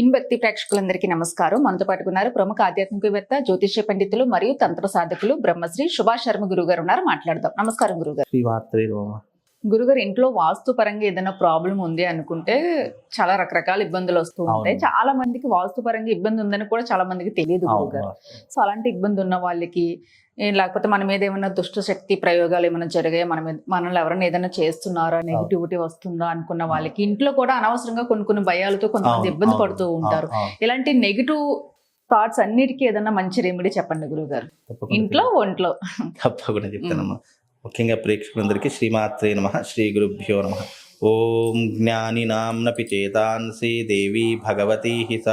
ఇన్భక్తి ప్రేక్షకులందరికీ నమస్కారం. మనతో పాటుకున్నారు ప్రముఖ ఆధ్యాత్మికవేత్త జ్యోతిష్య పండితులు మరియు తంత్ర సాధకులు బ్రహ్మశ్రీ సుభాష్ శర్మ గురువు గారు ఉన్నారు. మాట్లాడదాం. నమస్కారం గురుగారు. గురుగారు ఇంట్లో వాస్తు పరంగా ఏదైనా ప్రాబ్లం ఉంది అనుకుంటే చాలా రకరకాల ఇబ్బందులు వస్తూ ఉంటాయి. చాలా మందికి వాస్తు పరంగా ఇబ్బంది ఉందని కూడా చాలా మందికి తెలియదు గురుగారు. సో అలాంటి ఇబ్బంది ఉన్న వాళ్ళకి లేకపోతే మన మీద ఏమైనా దుష్ట శక్తి ప్రయోగాలు ఏమైనా జరిగాయి? మన మీద మనల్ని ఎవరైనా ఏదైనా చేస్తున్నారా? నెగిటివిటీ వస్తుందా అనుకున్న వాళ్ళకి? ఇంట్లో కూడా అనవసరంగా కొన్ని కొన్ని భయాలతో కొంతమంది ఇబ్బంది పడుతూ ఉంటారు. ఇలాంటి నెగిటివ్ థాట్స్ అన్నిటికీ ఏదైనా మంచి రెమెడీ చెప్పండి గురుగారు ఇంట్లో ఒంట్లో. తప్పకుండా చెప్తానమ్మా. ముఖ్యంగా ప్రేక్షకులందరికీ శ్రీమాత్రే నమ శ్రీ గురుభ్యో నమ. ఓం జ్ఞానినాంనపి చేతాంసి దేవి భగవతి హిస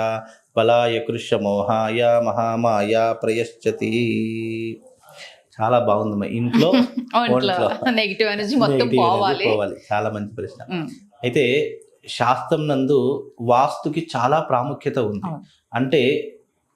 బలాయ కృష్యమోహాయ మహామాయ ప్రయశ్చతి. చాలా బాగుందమ్మా ఇంట్లో. నెగిటివ్ ఎనర్జీ మొత్తం పోవాలి. చాలా మంచి ప్రశ్న. అయితే శాస్త్రం నందు వాస్తుకి చాలా ప్రాముఖ్యత ఉంది. అంటే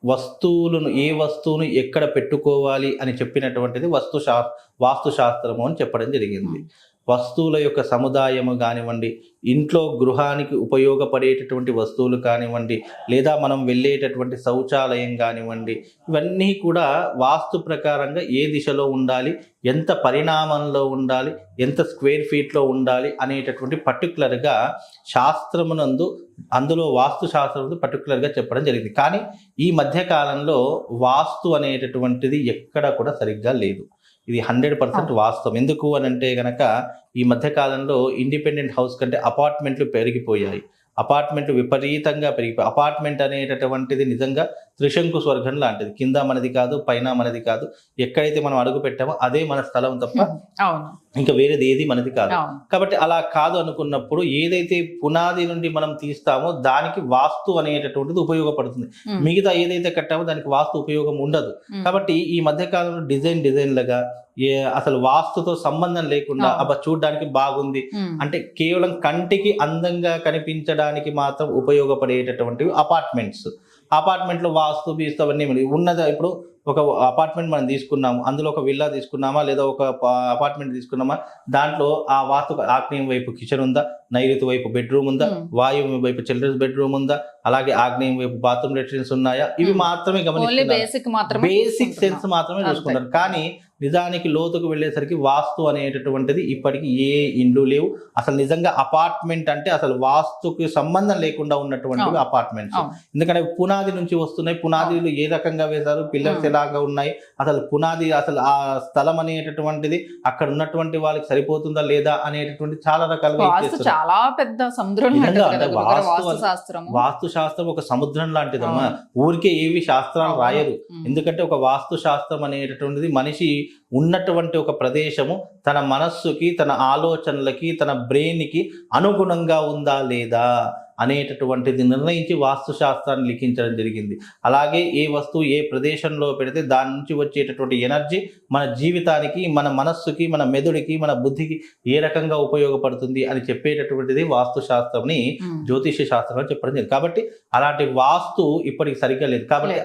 వస్తువులను ఏ వస్తువును ఎక్కడ పెట్టుకోవాలి అని చెప్పినటువంటిది వస్తు శా వాస్తు శాస్త్రము అని చెప్పడం జరిగింది. వస్తువుల యొక్క సముదాయము కానివ్వండి ఇంట్లో గృహానికి ఉపయోగపడేటటువంటి వస్తువులు కానివ్వండి లేదా మనం వెళ్ళేటటువంటి శౌచాలయం కానివ్వండి ఇవన్నీ కూడా వాస్తు ప్రకారంగా ఏ దిశలో ఉండాలి ఎంత పరిణామంలో ఉండాలి ఎంత స్క్వేర్ ఫీట్లో ఉండాలి అనేటటువంటి పర్టికులర్గా శాస్త్రమునందు అందులో వాస్తు శాస్త్రం పర్టికులర్గా చెప్పడం జరిగింది. కానీ ఈ మధ్యకాలంలో వాస్తు అనేటటువంటిది ఎక్కడ కూడా సరిగ్గా లేదు. ఇది హండ్రెడ్ పర్సెంట్ వాస్తవం. ఎందుకు అని అంటే గనక ఈ మధ్య కాలంలో ఇండిపెండెంట్ హౌస్ కంటే అపార్ట్మెంట్లు పెరిగిపోయాయి. అపార్ట్మెంట్లు విపరీతంగా పెరిగిపోయి అపార్ట్మెంట్ అనేటటువంటిది నిజంగా త్రిశంకు స్వర్గం లాంటిది. కింద మనది కాదు పైన మనది కాదు ఎక్కడైతే మనం అడుగు పెట్టామో అదే మన స్థలం తప్ప ఇంకా వేరేది ఏది మనది కాదు. కాబట్టి అలా కాదు అనుకున్నప్పుడు ఏదైతే పునాది నుండి మనం తీస్తామో దానికి వాస్తు అనేటటువంటిది ఉపయోగపడుతుంది. మిగతా ఏదైతే కట్టామో దానికి వాస్తు ఉపయోగం ఉండదు. కాబట్టి ఈ మధ్య కాలంలో డిజైన్ డిజైన్లుగా ఏ అసలు వాస్తుతో సంబంధం లేకుండా. అబ్బా చూడడానికి బాగుంది అంటే కేవలం కంటికి అందంగా కనిపించడానికి మాత్రం ఉపయోగపడేటటువంటివి అపార్ట్మెంట్స్. అపార్ట్మెంట్లో వాస్తు బీస్తు అవన్నీ ఉన్నది ఇప్పుడు ఒక అపార్ట్మెంట్ మనం తీసుకున్నాము అందులో ఒక విల్లా తీసుకున్నామా లేదా ఒక అపార్ట్మెంట్ తీసుకున్నామా దాంట్లో ఆ వాస్తు ఆగ్నేయం వైపు కిచెన్ ఉందా? నైరుతి వైపు బెడ్రూమ్ ఉందా ఉమ్. వాయువు వైపు చిల్డ్రన్స్ బెడ్రూమ్ ఉందా అలాగే ఆగ్నేయం వైపు బాత్రూమ్ లెట్రిన్స్ ఉన్నాయా ఇవి Hmm. మాత్రమే గమనిస్తున్నారు బేసిక్ సెన్స్. మాత్రమే. చూసుకుంటారు కానీ నిజానికి లోతుకు వెళ్ళేసరికి వాస్తు అనేటటువంటిది ఇప్పటికి ఏ ఇండ్లు లేవు అసలు నిజంగా అపార్ట్మెంట్ అంటే అసలు వాస్తుకి సంబంధం లేకుండా ఉన్నటువంటివి అవును. అపార్ట్మెంట్స్. ఎందుకంటే పునాది నుంచి వస్తున్నాయి పునాదిలు ఏ రకంగా వేశారు పిల్లర్స్ Hmm. ఎలాగా ఉన్నాయి అసలు పునాది అసలు ఆ స్థలం అనేటటువంటిది అక్కడ ఉన్నటువంటి వాళ్ళకి సరిపోతుందా లేదా అనేటటువంటి చాలా రకాలుగా. చాలా పెద్ద సముద్రం వాస్తు శాస్త్రం ఒక సముద్రం లాంటిదమ్మా. ఊరికే ఏవి శాస్త్రాలు. రాయరు. ఎందుకంటే ఒక వాస్తు శాస్త్రం అనేటటువంటిది మనిషి ఉన్నటువంటి ఒక ప్రదేశము తన మనస్సుకి తన ఆలోచనలకి తన బ్రెయిన్కి అనుగుణంగా ఉందా లేదా? అనేటటువంటిది నిర్ణయించి వాస్తు శాస్త్రాన్ని లిఖించడం జరిగింది. అలాగే ఏ వస్తువు ఏ ప్రదేశంలో పెడితే దాని నుంచి వచ్చేటటువంటి ఎనర్జీ మన జీవితానికి మన మనస్సుకి మన మెదడుకి మన బుద్ధికి ఏ రకంగా ఉపయోగపడుతుంది అని చెప్పేటటువంటిది వాస్తు శాస్త్రంని ఉమ్, జ్యోతిష్య శాస్త్రం అని చెప్పడం జరిగింది. కాబట్టి అలాంటి వాస్తు ఇప్పటికి సరిగ్గా లేదు. కాబట్టి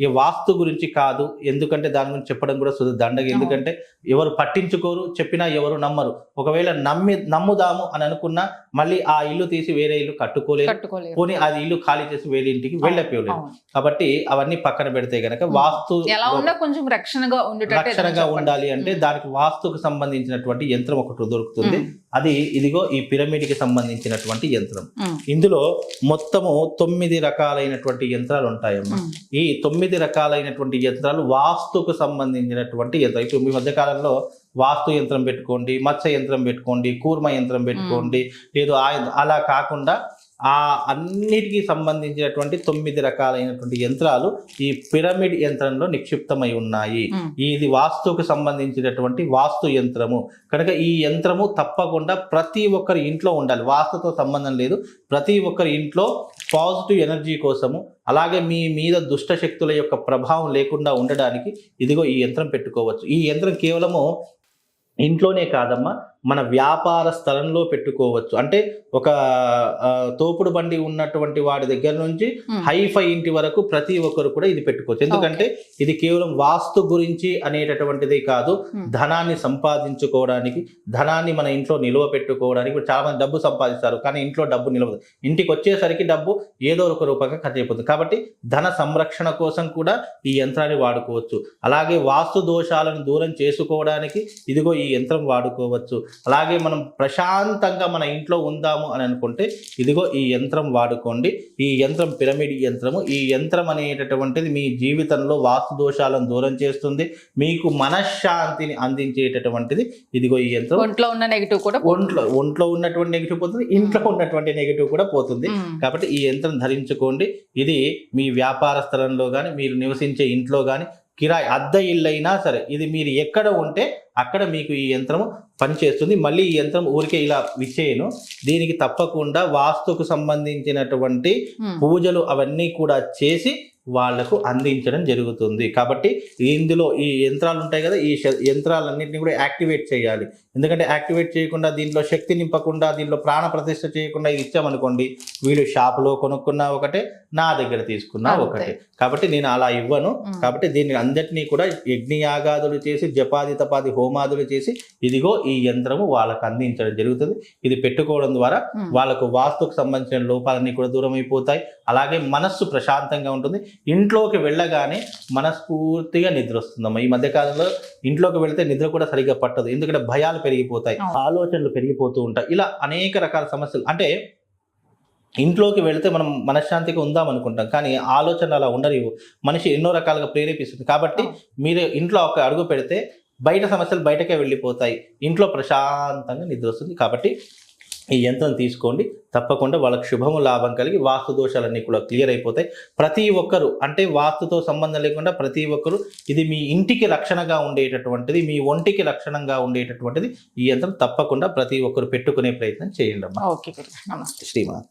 ఈ వాస్తు గురించి కాదు. ఎందుకంటే దాని గురించి చెప్పడం కూడా దండగ. ఎందుకంటే ఎవరు పట్టించుకోరు చెప్పినా ఎవరు నమ్మరు. ఒకవేళ నమ్మి నమ్ముదాము అని అనుకున్నా మళ్ళీ ఆ ఇల్లు తీసి వేరే ఇల్లు కట్టుకోలేరు కట్టుకోలేరు పోనీ అది ఇల్లు ఖాళీ చేసి వేరే ఇంటికి వెళ్ళకపోలేదు. అవును. కాబట్టి అవన్నీ పక్కన పెడితే గనక. వాస్తు ఎలా ఉన్నా కొంచెం రక్షణగా ఉండేటట్టు రక్షణగా. ఉండాలి అంటే. దానికి వాస్తుకు సంబంధించినటువంటి యంత్రం ఒకటి దొరుకుతుంది. అది ఇదిగో ఈ పిరమిడ్కి సంబంధించినటువంటి యంత్రం. ఇందులో మొత్తము తొమ్మిది రకాలైనటువంటి యంత్రాలు ఉంటాయమ్మా. ఈ తొమ్మిది రకాలైనటువంటి యంత్రాలు వాస్తుకు సంబంధించినటువంటి యంత్రం. ఇప్పుడు మీ మధ్య కాలంలో వాస్తు యంత్రం పెట్టుకోండి మత్స్య యంత్రం పెట్టుకోండి కూర్మ యంత్రం పెట్టుకోండి లేదు అలా కాకుండా ఆ అన్నిటికీ సంబంధించినటువంటి తొమ్మిది రకాలైనటువంటి యంత్రాలు ఈ పిరమిడ్ యంత్రంలో నిక్షిప్తమై ఉన్నాయి. ఇది వాస్తుకు సంబంధించినటువంటి వాస్తు యంత్రము. కనుక ఈ యంత్రము తప్పకుండా ప్రతి ఒక్కరి ఇంట్లో ఉండాలి. వాస్తుతో సంబంధం లేదు. ప్రతి ఒక్కరి ఇంట్లో పాజిటివ్ ఎనర్జీ కోసము అలాగే మీ మీద దుష్ట శక్తుల యొక్క ప్రభావం లేకుండా ఉండడానికి ఇదిగో ఈ యంత్రం పెట్టుకోవచ్చు. ఈ యంత్రం కేవలము ఇంట్లోనే కాదమ్మా మన వ్యాపార స్థలంలో పెట్టుకోవచ్చు. అంటే ఒక తోపుడు బండి ఉన్నటువంటి వాడి దగ్గర నుంచి. హైఫై ఇంటి వరకు ప్రతి ఒక్కరు కూడా ఇది పెట్టుకోవచ్చు. ఎందుకంటే ఇది కేవలం వాస్తు గురించి అనేటటువంటిది కాదు. ధనాన్ని సంపాదించుకోవడానికి ధనాన్ని మన ఇంట్లో నిల్వ పెట్టుకోవడానికి చాలా మంది డబ్బు సంపాదిస్తారు. కానీ ఇంట్లో డబ్బు నిలవదు ఇంటికి వచ్చేసరికి డబ్బు ఏదో ఒక రూపంగా ఖర్చు అయిపోతుంది. కాబట్టి ధన సంరక్షణ కోసం కూడా ఈ యంత్రాన్ని వాడుకోవచ్చు. అలాగే వాస్తు దోషాలను దూరం చేసుకోవడానికి ఇదిగో ఈ యంత్రం వాడుకోవచ్చు. అలాగే మనం ప్రశాంతంగా మన ఇంట్లో ఉందాము అని అనుకుంటే ఇదిగో ఈ యంత్రం వాడుకోండి. ఈ యంత్రం పిరమిడ్ యంత్రము. ఈ యంత్రం అనేటటువంటిది మీ జీవితంలో వాస్తు దోషాలను దూరం చేస్తుంది. మీకు మనశ్శాంతిని అందించేటటువంటిది ఇదిగో ఈ యంత్రం. ఒంట్లో ఉన్న నెగిటివ్ కూడా ఒంట్లో ఒంట్లో ఉన్నటువంటి నెగిటివ్ పోతుంది ఇంట్లో ఉన్నటువంటి నెగిటివ్ కూడా పోతుంది. కాబట్టి ఈ యంత్రం ధరించుకోండి. ఇది మీ వ్యాపార స్థలంలో కానీ మీరు నివసించే ఇంట్లో కానీ కిరాయి అద్దె ఇల్లు అయినా సరే ఇది మీరు ఎక్కడ ఉంటే అక్కడ మీకు ఈ యంత్రం పనిచేస్తుంది మళ్ళీ ఈ యంత్రం ఊరికే ఇలా విచ్చేయను దీనికి తప్పకుండా వాస్తుకు సంబంధించినటువంటి. పూజలు అవన్నీ కూడా చేసి వాళ్ళకు అందించడం జరుగుతుంది. కాబట్టి ఇందులో ఈ యంత్రాలు ఉంటాయి కదా ఈ యంత్రాలన్నింటినీ కూడా యాక్టివేట్ చేయాలి. ఎందుకంటే యాక్టివేట్ చేయకుండా దీంట్లో శక్తి నింపకుండా దీంట్లో ప్రాణ ప్రతిష్ఠ చేయకుండా ఇది ఇచ్చామనుకోండి వీళ్ళు షాపులో కొనుక్కున్నా ఒకటే నా దగ్గర తీసుకున్నా. ఒకటే. కాబట్టి నేను అలా ఇవ్వను. కాబట్టి దీన్ని అందరినీ కూడా యజ్ఞయాగాదులు చేసి జపాది తపాది హోమాదులు చేసి ఇదిగో ఈ యంత్రము వాళ్ళకు అందించడం జరుగుతుంది. ఇది పెట్టుకోవడం ద్వారా. వాళ్ళకు వాస్తుకు సంబంధించిన లోపాలన్నీ కూడా దూరం అయిపోతాయి అలాగే మనస్సు ప్రశాంతంగా ఉంటుంది. ఇంట్లోకి వెళ్ళగానే మనస్ఫూర్తిగా నిద్ర వస్తుందమ్మా ఈ మధ్య కాలంలో ఇంట్లోకి వెళ్తే నిద్ర కూడా సరిగ్గా పట్టదు. ఎందుకంటే భయాలు పెరిగిపోతాయి. ఆలోచనలు పెరిగిపోతూ ఉంటాయి. ఇలా అనేక రకాల సమస్యలు. అంటే ఇంట్లోకి వెళితే మనం మనశ్శాంతిగా ఉందాం అనుకుంటాం కానీ ఆలోచనలు అలా ఉండరివు మనిషి ఎన్నో రకాలుగా ప్రేరేపిస్తుంది. కాబట్టి మీరు ఇంట్లో ఒక అడుగు పెడితే బయట సమస్యలు బయటకే వెళ్ళిపోతాయి. ఇంట్లో ప్రశాంతంగా నిద్ర వస్తుంది కాబట్టి ఈ యంత్రం తీసుకోండి. తప్పకుండా వాళ్ళకి శుభము లాభం కలిగి వాస్తు దోషాలన్నీ కూడా క్లియర్ అయిపోతాయి. ప్రతి ఒక్కరు అంటే వాస్తుతో సంబంధం లేకుండా ప్రతి ఒక్కరు ఇది మీ ఇంటికి రక్షణగా ఉండేటటువంటిది మీ ఒంటికి రక్షణగా ఉండేటటువంటిది ఈ యంత్రం తప్పకుండా ప్రతి ఒక్కరు పెట్టుకునే ప్రయత్నం చేయండి అమ్మా. ఓకే శ్రీమాత